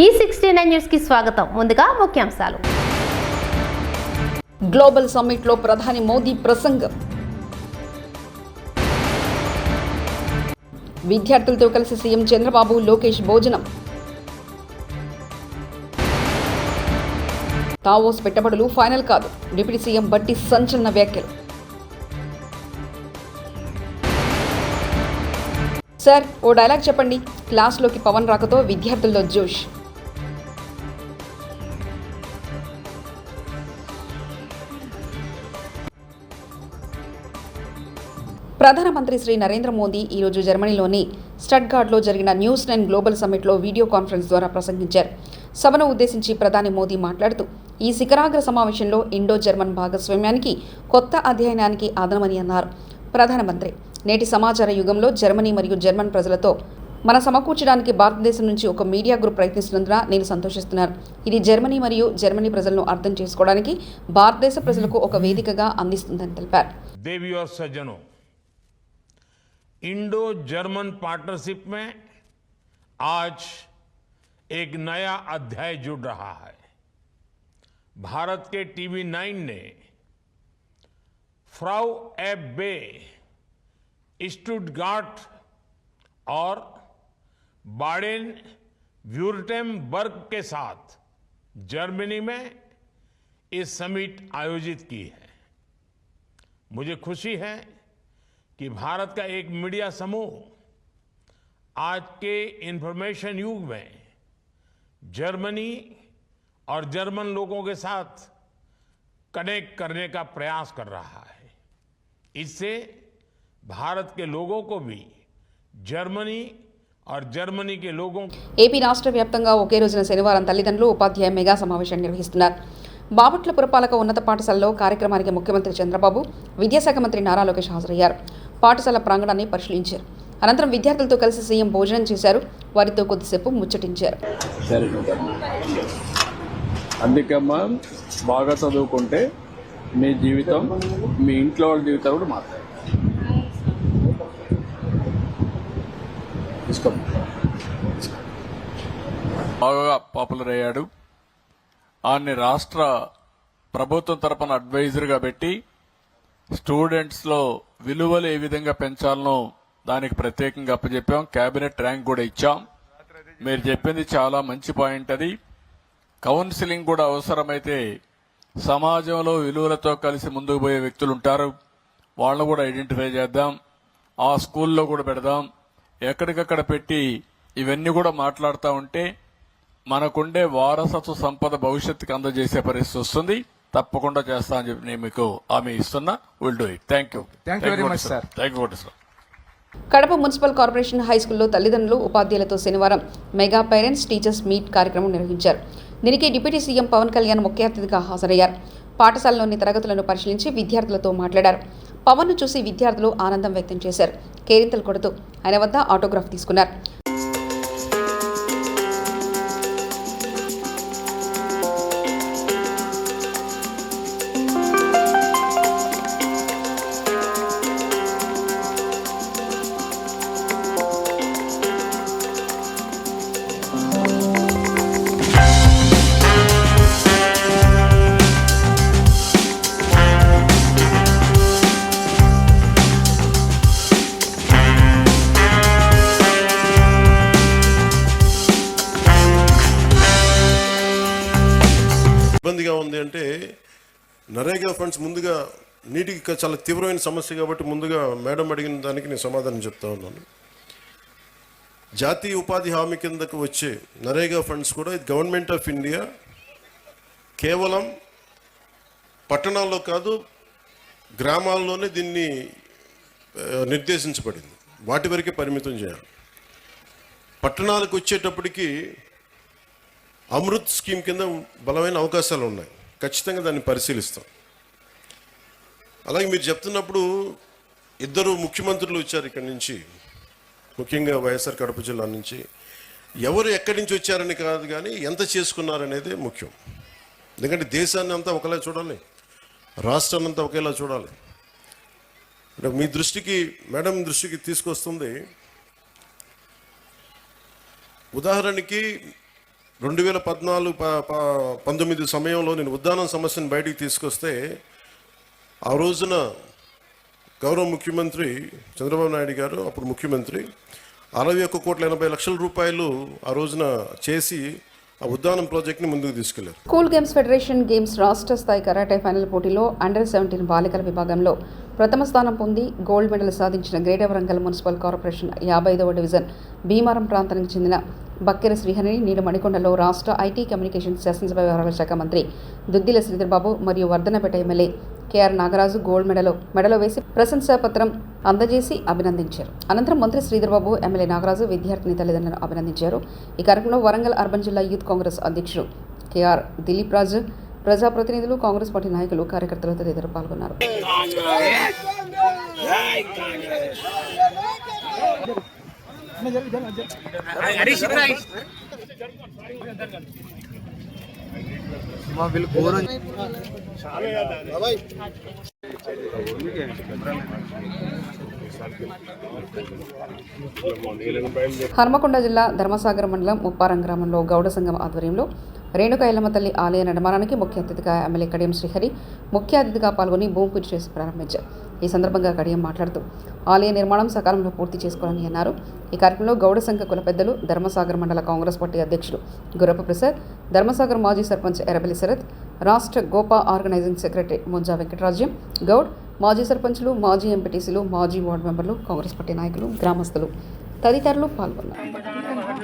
ఈ sixty nine న్యూస్కి స్వాగతం. ముందుగా ముఖ్యాంశాలు. గ్లోబల్ సమ్మిట్లో ప్రధాని మోదీ ప్రసంగం. విద్యార్థులతో కలిసి సీఎం చంద్రబాబు లోకేష్ భోజనం. తావోస్ పెట్టుబడులు ఫైనల్ కాదు. డిప్యూటీ సీఎం బట్టి సంచలన వ్యాఖ్యలు. సార్ ఓ డైలాగ్ చెప్పండి. క్లాస్లోకి పవన్ రాకతో విద్యార్థుల్లో జోష్. ప్రధానమంత్రి శ్రీ నరేంద్ర మోదీ ఈరోజు జర్మనీలోని స్టడ్గార్డ్లో జరిగిన న్యూస్ నైన్ గ్లోబల్ సమ్మిట్లో వీడియో కాన్ఫరెన్స్ ద్వారా ప్రసంగించారు. సభను ఉద్దేశించి ప్రధాని మోదీ మాట్లాడుతూ ఈ శిఖరాగ్ర సమావేశంలో ఇండో జర్మన్ భాగస్వామ్యానికి కొత్త అధ్యయనానికి ఆదమని అన్నారు. ప్రధానమంత్రి నేటి సమాచార యుగంలో జర్మనీ మరియు జర్మన్ ప్రజలతో మన సమకూర్చడానికి భారతదేశం నుంచి ఒక మీడియా గ్రూప్ ప్రయత్నిస్తున్నందున నేను సంతోషిస్తున్నాను. ఇది జర్మనీ మరియు జర్మనీ ప్రజలను అర్థం చేసుకోవడానికి భారతదేశ ప్రజలకు ఒక వేదికగా అందిస్తుందని తెలిపారు. इंडो जर्मन पार्टनरशिप में आज एक नया अध्याय जुड़ रहा है। भारत के टीवी नाइन ने फ्राउ एप बे, स्टुटगार्ट और बाडेन व्यूरटेम व्यूरटेमबर्ग के साथ जर्मनी में इस समिट आयोजित की है। मुझे खुशी है कि भारत का एक मीडिया समूह आज के इंफॉर्मेशन युग में जर्मनी और जर्मन लोगों के साथ कनेक्ट करने का प्रयास कर रहा है इससे भारत के लोगों को भी जर्मनी और जर्मनी के लोगों ఏపీ రాష్ట్ర వ్యాప్తంగా ఒకే రోజున శనివారం తల్లిదండ్రులు ఉపాధ్యాయ మెగా సమావేశాన్ని నిర్వహిస్తున్నారు బాపట్ల పురపాలక ఉన్నత పాఠశాలలో కార్యక్రమానికి ముఖ్యమంత్రి చంద్రబాబు విద్యాశాఖ మంత్రి నారా లోకేష్ హాజరయ్యారు పాఠశాల ప్రాంగణాన్ని పరిశీలించారు. అనంతరం విద్యార్థులతో కలిసి సీఎం భోజనం చేశారు. వారితో కొద్దిసేపు ముచ్చటించారు. అందుకమ్మా బాగా చదువుకుంటే మీ జీవితం మీ ఇంట్లో వాళ్ళ జీవితం కూడా మారుతాయి. బాగా పాపులర్ అయ్యాడు. ఆయన్ని రాష్ట్ర ప్రభుత్వం తరపున అడ్వైజర్గా పెట్టి స్టూడెంట్స్లో విలువలు ఏ విధంగా పెంచాలనో దానికి ప్రత్యేకంగా అప్పచెప్పాం. కేబినెట్ ర్యాంక్ కూడా ఇచ్చాం. మీరు చెప్పింది చాలా మంచి పాయింట్ అది. కౌన్సిలింగ్ కూడా అవసరమైతే సమాజంలో విలువలతో కలిసి ముందుకు పోయే వ్యక్తులు ఉంటారు. వాళ్ళు కూడా ఐడెంటిఫై చేద్దాం. ఆ స్కూల్లో కూడా పెడదాం. ఎక్కడికక్కడ పెట్టి ఇవన్నీ కూడా మాట్లాడుతూ ఉంటే మనకుండే వారసత్వ సంపద భవిష్యత్తుకి అందజేసే పరిస్థితి వస్తుంది. తప్పకుండా చేస్తా అని చెప్పి నేను మీకు హామీ ఇస్తున్నా. Will do it thank you. Thank you sir Kadapa municipal corporation high స్కూల్లో తల్లిదండ్రులు ఉపాధ్యాయులతో శనివారం మెగా పేరెంట్స్ టీచర్స్ మీట్ కార్యక్రమం నిర్వహించారు. దీనికి డిప్యూటీ సీఎం పవన్ కళ్యాణ్ ముఖ్య అతిథిగా హాజరయ్యారు. పాఠశాలలోని తరగతులను పరిశీలించి విద్యార్థులతో మాట్లాడారు. పవన్ను చూసి విద్యార్థులు ఆనందం వ్యక్తం చేశారు. కేరింతలు కొడుతూ ఆయన వద్ద ఆటోగ్రాఫ్ తీసుకున్నారు. నరేగా ఫండ్స్ ముందుగా నీటికి చాలా తీవ్రమైన సమస్య కాబట్టి ముందుగా మేడం అడిగిన దానికి నేను సమాధానం చెప్తా ఉన్నాను. జాతీయ ఉపాధి హామీ కిందకు వచ్చే నరేగా ఫండ్స్ కూడా ఇది గవర్నమెంట్ ఆఫ్ ఇండియా కేవలం పట్టణాల్లో కాదు గ్రామాల్లోనే దీన్ని నిర్దేశించబడింది. వాటి వరకే పరిమితం చేయాలి. పట్టణాలకు వచ్చేటప్పటికి అమృత్ స్కీమ్ కింద బలమైన అవకాశాలు ఉన్నాయి. ఖచ్చితంగా దాన్ని పరిశీలిస్తాం. అలాగే మీరు చెప్తున్నప్పుడు ఇద్దరు ముఖ్యమంత్రులు వచ్చారు ఇక్కడి నుంచి. ముఖ్యంగా వైఎస్ఆర్ కడప జిల్లా నుంచి. ఎవరు ఎక్కడి నుంచి వచ్చారని కాదు కానీ ఎంత చేసుకున్నారనేది ముఖ్యం. ఎందుకంటే దేశాన్ని అంతా ఒకలా చూడాలి. రాష్ట్రాన్ని అంతా ఒకేలా చూడాలి. అంటే మీ దృష్టికి మేడం దృష్టికి తీసుకొస్తుంది. ఉదాహరణకి రెండు వేల పద్నాలుగు ప- పంతొమ్మిది సమయంలో నేను ఉద్దానం సమస్యను బయటికి తీసుకొస్తే ఆ రోజున గౌరవ ముఖ్యమంత్రి చంద్రబాబు నాయుడు గారు అప్పుడు ముఖ్యమంత్రి అరవై ఒక్క కోట్ల ఎనభై లక్షల రూపాయలు ఆ రోజున చేసి ఆ ఉద్దానం ప్రాజెక్ట్ని ముందుకు తీసుకెళ్ళారు. స్కూల్ గేమ్స్ ఫెడరేషన్ గేమ్స్ రాష్ట్ర స్థాయి కరాటే ఫైనల్ పోటీలో అండర్ సెవెంటీన్ బాలికల విభాగంలో ప్రథమ స్థానం పొంది గోల్డ్ మెడల్ సాధించిన గ్రేటర్ వరంగల్ మున్సిపల్ కార్పొరేషన్ యాభై ఐదవ డివిజన్ భీమారం ప్రాంతానికి చెందిన బక్కెర శ్రీహరిని నేడు మణికొండలో రాష్ట్ర ఐటీ కమ్యూనికేషన్ శాసనసభ వ్యవహారాల శాఖ మంత్రి దుద్దిల శ్రీధర్బాబు మరియు Wardhannapet MLA KR Nagaraju gold మెడలో మెడలో వేసి ప్రశంసాపత్రం అందజేసి అభినందించారు. అనంతరం మంత్రి శ్రీధర్బాబు ఎమ్మెల్యే నాగరాజు విద్యార్థిని తల్లిదండ్రులను అభినందించారు. ఈ కార్యక్రమంలో వరంగల్ అర్బన్ జిల్లా యూత్ కాంగ్రెస్ అధ్యక్షుడు కేఆర్ దిలీప్ రాజు ప్రజాప్రతినిధులు కాంగ్రెస్ పార్టీ నాయకులు కార్యకర్తలు తదితరులు పాల్గొన్నారు. హన్మకొండ జిల్లా ధర్మసాగర్ మండలం ఉప్పారం గ్రామంలో గౌడ సంఘం ఆధ్వర్యంలో రేణుక ఎల్లమ్మ తల్లి ఆలయ నిర్మాణానికి ముఖ్య అతిథిగా ఎమ్మెల్యే కడియం శ్రీహరి ముఖ్య అతిథిగా పాల్గొని భూమి పూజ చేసి ప్రారంభించారు. ఈ సందర్భంగా కడియం మాట్లాడుతూ ఆలయ నిర్మాణం సకాలంలో పూర్తి చేసుకోవాలని అన్నారు. ఈ కార్యక్రమంలో గౌడ సంఘ కుల పెద్దలు ధర్మసాగర్ మండల కాంగ్రెస్ పార్టీ అధ్యక్షుడు గురప్ప ప్రసాద్ ధర్మసాగర్ మాజీ సర్పంచ్ ఎరబలి శరత్ రాష్ట్ర గోపా ఆర్గనైజింగ్ సెక్రటరీ ముంజా వెంకటరాజ్యం గౌడ్ మాజీ సర్పంచ్లు మాజీ ఎంపీటీసీలు మాజీ వార్డు మెంబర్లు కాంగ్రెస్ పార్టీ నాయకులు గ్రామస్తులు తదితరులు పాల్గొన్నారు.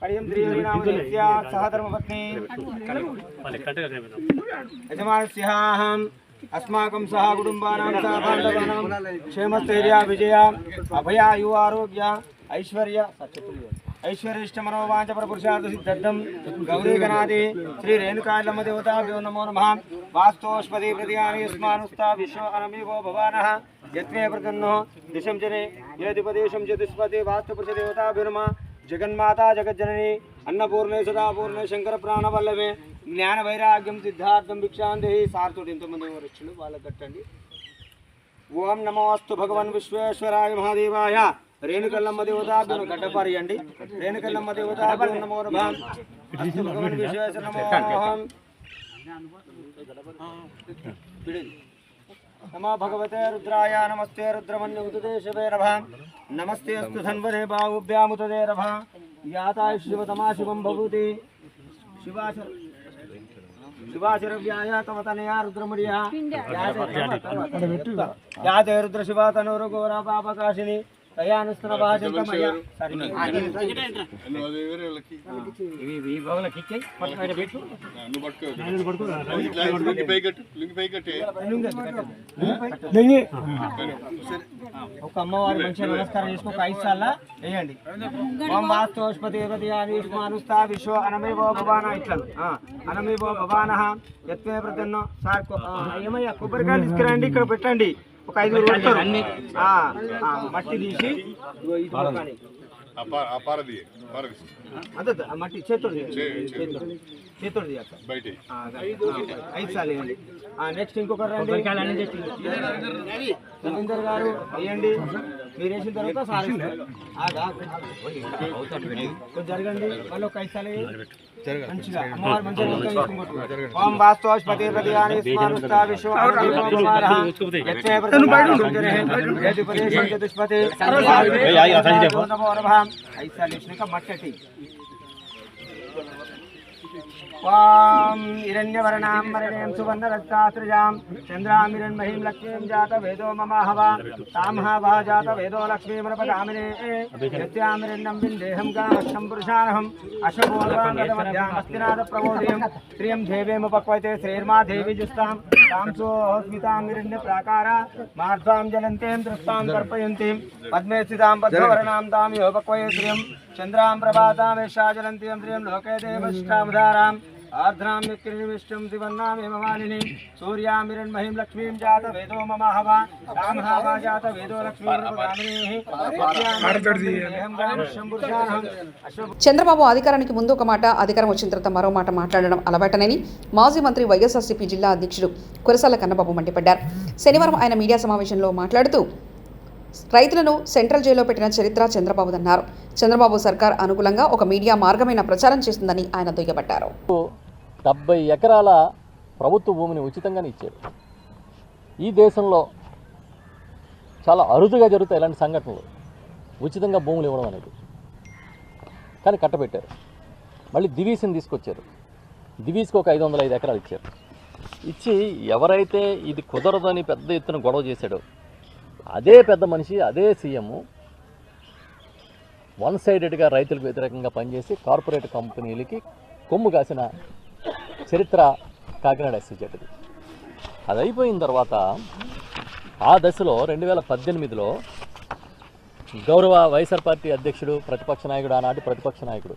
భోస్యాహం అందరు పుట్టు ఇంకా గోత్రో భోస్యా యజమానస్య కడియం శ్రీహరినామస్య సహ ధర్మపత్ని యజమానస్యాహం అస్మాకం సహ కుటుంబానాం సహ బాంధవానాం క్షేమస్థైర్య విజయ అభయాయు ఆరోగ్య ఐశ్వర్య ఐశ్వర్యష్టమనోవాంచ పురుషార్థ సిద్ధం గౌరీగణాది శ్రీ రేణుకాయలమ్మ దేవతాభ్యో నమో నమ జగన్మాతా జగజ్జనని అన్నపూర్ణే సదాపూర్ణే శంకర ప్రాణవల్లభే. జ్ఞాన వైరాగ్యం సిద్ధార్థం భిక్షాందేహి సార్తోటి ఎంతమంది వచ్చిండు వాళ్ళకి కట్టండి. ఓం నమోస్తు భగవన్ విశ్వేశ్వరాయ మహాదేవాయ. రేణుకల్లమ్మ దేవతాభ్యం గడ్డపారియండి. రేణుకల్లమ్మ దేవతాభ్యం నమో భగవన్ విశ్వేశ్వర నమోహం नमः भगवते रुद्राय नमस्ते रुद्रमन्य उदते नमस्ते अस्तु धन्वने बाहुभ्यामुदते नभः याताय शिवतमा शिवं भवति। शिवाचर शिवाचरव्याय तमतनया रुद्रमर्यः याते रुद्रशिवा तनोरुघोरा पापकाशिनी। దయానుస్తన భాషంతమయ్యా ఒక అమ్మవారి మంచిగా నమస్కారం చేసుకో ఐదు సార్లు వేయండి. అనుస్తా విశ్వ అనమేవో భవాన ఇట్లా ఆ, అనమేవో భవాన. యత్వే ప్రతన్నో సార్ ఏమయ్యా? కొబ్బరికాయలు తీసుకురండి ఇక్కడ పెట్టండి. ఒక ఐదు పెడతారు ఆ, ఆ, మట్టి తీసి. అదే ఆ మట్టి చేతుడు చేతుడు ఐదు సార్లు వేయండి. నెక్స్ట్ ఇంకొకరు రండి. రవీందర్ గారు వేయండి. మీరు వేసిన తర్వాత సార్. కొంచెం జరగండి. మళ్ళీ ఒక ఐదు సార్లు. మంచిగా అమ్మవారు మంచిగా మొత్తం తీసుకుంటారు. ఓం వాస్తోష్పతి ప్రతియాని స్మానుస్తా విశ్వ అనుదీపమానః. वाम हिरण्यवर्णां वर्णें सुवर्णरत्नास्त्रजां चन्द्रामिरण्महीं जात वेदो मम हवा। तां हवा जातवेदो लक्ष्मीमृपदामिने। यस्यामिरण्यं विन्देहं गामक्षं पुरुषानहम्। अशपूर्वाङ्गतमध्यामस्तिनाथप्रबोधयं देवी जुस्तां तां सोऽस्मितामिरण्यप्राकारा मार्धां जलन्तीं दृष्टां पद्मे योपक्वये प्रभातामेषा जलन्तीं लोके శ్రియం లోకే దేవష్టాముదారాం ఆర్ద్రాం సూర్యామిరణ్మహిం లక్ష్మీం జాత వేదో మమ రామహావా జాత వేదో చంద్రబాబు అధికారానికి ముందు ఒక మాట అధికారం వచ్చిన తర్వాత మరో మాట మాట్లాడడం అలవాటనని మాజీ మంత్రి వైఎస్ఆర్సీపీ జిల్లా అధ్యక్షుడు కురసాల కన్నబాబు మండిపడ్డారు. శనివారం ఆయన మీడియా సమావేశంలో మాట్లాడుతూ రైతులను సెంట్రల్ జైల్లో పెట్టిన చరిత్ర చంద్రబాబుదన్నారు చంద్రబాబు సర్కార్ అనుకూలంగా ఒక మీడియా మార్గమైన ప్రచారం చేస్తుందని ఆయన దుయ్యబట్టారు. డెబ్బై ఎకరాల ప్రభుత్వ భూమిని ఉచితంగానే ఇచ్చారు. ఈ దేశంలో చాలా అరుదుగా జరుగుతాయి ఇలాంటి సంఘటనలు. ఉచితంగా భూములు ఇవ్వడం అనేది. కానీ కట్టబెట్టారు. మళ్ళీ దివీస్ని తీసుకొచ్చారు. దివీస్కి ఒక ఐదు వందల ఐదు ఎకరాలు ఇచ్చారు. ఇచ్చి ఎవరైతే ఇది కుదరదని పెద్ద ఎత్తున గొడవ చేశాడో అదే పెద్ద మనిషి అదే సీఎం. వన్ సైడెడ్గా రైతులకు వ్యతిరేకంగా పనిచేసి కార్పొరేట్ కంపెనీలకి కొమ్ము కాసిన చరిత్ర కాకినాడ ఎస్సీ అది అయిపోయిన తర్వాత ఆ దశలో రెండు వేల పద్దెనిమిదిలో గౌరవ వైఎస్ఆర్ పార్టీ అధ్యక్షుడు ప్రతిపక్ష నాయకుడు ఆనాటి ప్రతిపక్ష నాయకుడు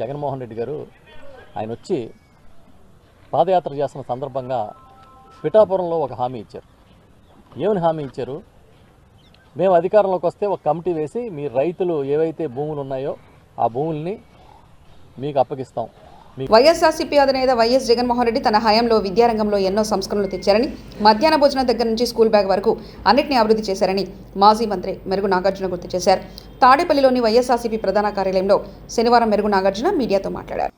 జగన్మోహన్ రెడ్డి గారు ఆయన వచ్చి పాదయాత్ర చేస్తున్న సందర్భంగా పిఠాపురంలో ఒక హామీ ఇచ్చారు. ఏమని హామీ ఇచ్చారు? మేము అధికారంలోకి వస్తే ఒక కమిటీ వేసి మీ రైతులు ఏవైతే భూములు ఉన్నాయో ఆ భూముల్ని మీకు అప్పగిస్తాం. వైఎస్ఆర్సీపీ అధినేత వైఎస్ జగన్మోహన్ రెడ్డి తన హయాంలో విద్యారంగంలో ఎన్నో సంస్కరణలు తెచ్చారని మధ్యాహ్న భోజనం దగ్గర నుంచి స్కూల్ బ్యాగ్ వరకు అన్నింటినీ అభివృద్ధి చేశారని మాజీ మంత్రి మెరుగు నాగార్జున గుర్తు చేశారు. తాడేపల్లిలోని వైఎస్ఆర్సీపీ ప్రధాన కార్యాలయంలో శనివారం మెరుగు నాగార్జున మీడియాతో మాట్లాడారు.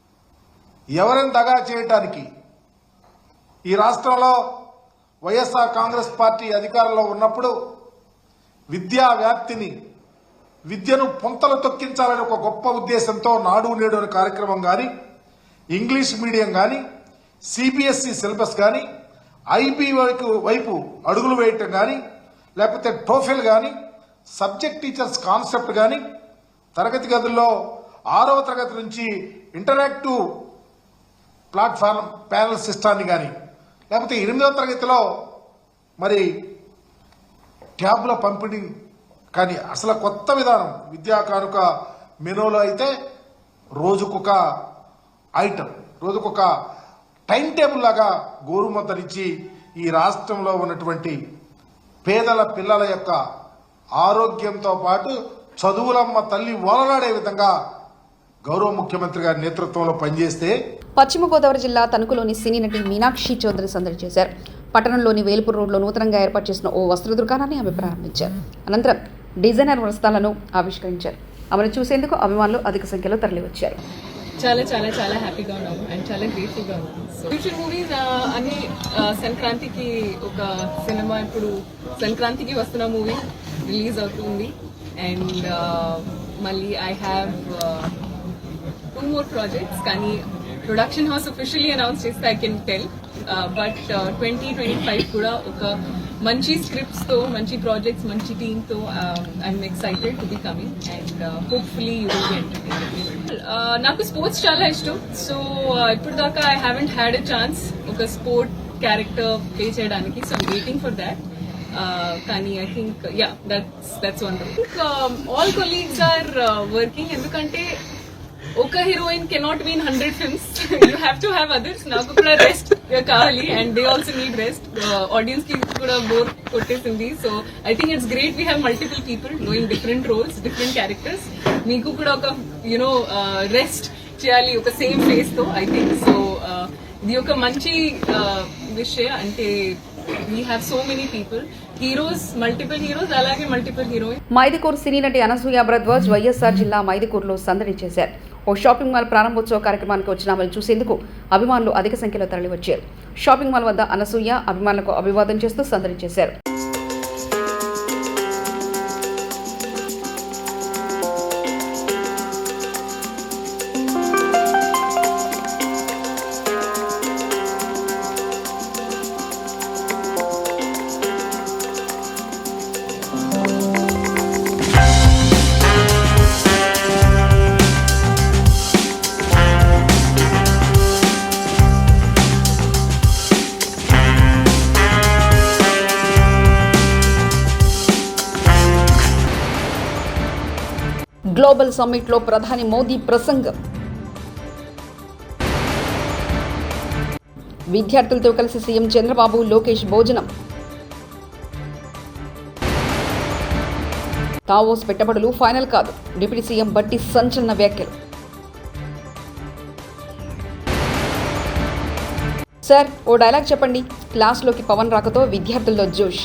ఎవరిని దగా చేయటానికి ఈ రాష్ట్రంలో వైఎస్ఆర్ కాంగ్రెస్ పార్టీ అధికారంలో ఉన్నప్పుడు విద్యా వ్యాప్తిని విద్యను పొంతలు తొక్కించాలని ఒక గొప్ప ఉద్దేశంతో నాడు నేడు అనే కార్యక్రమం కానీ ఇంగ్లీష్ మీడియం కానీ సిబిఎస్ఈ సిలబస్ కానీ ఐబీ వైపు వైపు అడుగులు వేయటం కానీ లేకపోతే టోఫెల్ కానీ సబ్జెక్ట్ టీచర్స్ కాన్సెప్ట్ కానీ తరగతి గదుల్లో ఆరవ తరగతి నుంచి ఇంటరాక్టివ్ ప్లాట్ఫామ్ ప్యానల్ సిస్టాన్ని కానీ లేకపోతే ఎనిమిదవ తరగతిలో మరి ట్యాబ్ల పంపిణీ కానీ అసలు కొత్త విధానం. విద్యా కానుక మెనూలో అయితే రోజుకొక ఐటమ్ రోజుకొక టైం టేబుల్ లాగా గోరుమతనిచ్చి ఈ రాష్ట్రంలో ఉన్నటువంటి పేదల పిల్లల యొక్క ఆరోగ్యంతో పాటు చదువులమ్మ తల్లి ఓలలాడే విధంగా గౌరవ ముఖ్యమంత్రి గారి నేతృత్వంలో పనిచేస్తే పశ్చిమ గోదావరి జిల్లా తణుకులోని సినీ నటి మీనాక్షి చౌదరి సందడి చేశారు. పట్టణంలోని వేల్పూర్ రోడ్లో నూతనంగా ఏర్పాటు చేసిన ఓ వస్త్ర దుకాణాన్ని ఆమె ప్రారంభించారు. అనంతరం డిజైనర్ వస్త్రాలను ఆవిష్కరించారు. ఆమెను చూసేందుకు అభిమానులు అధిక సంఖ్యలో తరలివచ్చారు. చాలా చాలా చాలా హ్యాపీగా ఉన్నాము అండ్ చాలా గ్రేట్ఫుల్గా ఉన్నాము ఫ్యూచర్ మూవీస్ అన్ని uh, సంక్రాంతికి ఒక సినిమా ఇప్పుడు సంక్రాంతికి వస్తున్న మూవీ రిలీజ్ అవుతుంది. అండ్ uh, మళ్ళీ I have two more projects కానీ ప్రొడక్షన్ హౌస్ అఫీషియలీ అనౌన్స్ చేస్తే I can tell but twenty twenty five కూడా ఒక మంచి స్క్రిప్ట్స్తో మంచి ప్రాజెక్ట్స్ మంచి టీమ్తో I'm excited to be coming and hopefully you will be entertain నాకు స్పోర్ట్స్ చాలా ఇష్టం. సో ఇప్పుడు దాకా I haven't had a chance ఒక స్పోర్ట్ క్యారెక్టర్ ప్లే చేయడానికి. సో వెయిటింగ్ ఫర్ దాట్ కానీ I think ya that's that's one all colleagues are working ఎందుకంటే ఒక heroine cannot been hundred films you have to have others నాకు కూడా rest కావాలి and they also need rest ఆడియన్స్కి కూడా bore కొట్టేసింది. So I think it's great we have multiple people doing different roles different characters మీకు కూడా ఒక you know rest చేయాలి ఒక సేమ్ ఫేస్తో ఐ థింక్ సో ఇది ఒక మంచి విషయం. అంటే we have so many people heroes multiple heroes అలాగే మల్టిపుల్ హీరోయిన్ మైదుకూరు సినీ నటి అనసూయ భరద్వాజ్ వైఎస్ఆర్ జిల్లా మైదుకూరులో సందడి చేశారు. ఓ షాపింగ్ మాల్ ప్రారంభోత్సవ కార్యక్రమానికి వచ్చిన ఆమెను చూసేందుకు అభిమానులు అధిక సంఖ్యలో తరలివచ్చారు. షాపింగ్ మాల్ వద్ద అనసూయ అభిమానులకు అభివాదం చేస్తూ సందడి చేశారు. గ్లోబల్ సమ్మిట్లో ప్రధాని మోదీ ప్రసంగం. విద్యార్థులతో కలిసి సీఎం చంద్రబాబు లోకేష్ భోజనం. తావోస్ పెట్టుబడులు ఫైనల్ కాదు. డిప్యూటీ సీఎం బట్టి సంచలన వ్యాఖ్యలు. సార్ ఓ డైలాగ్ చెప్పండి. క్లాస్లోకి పవన్ రాకతో విద్యార్థుల్లో జోష్.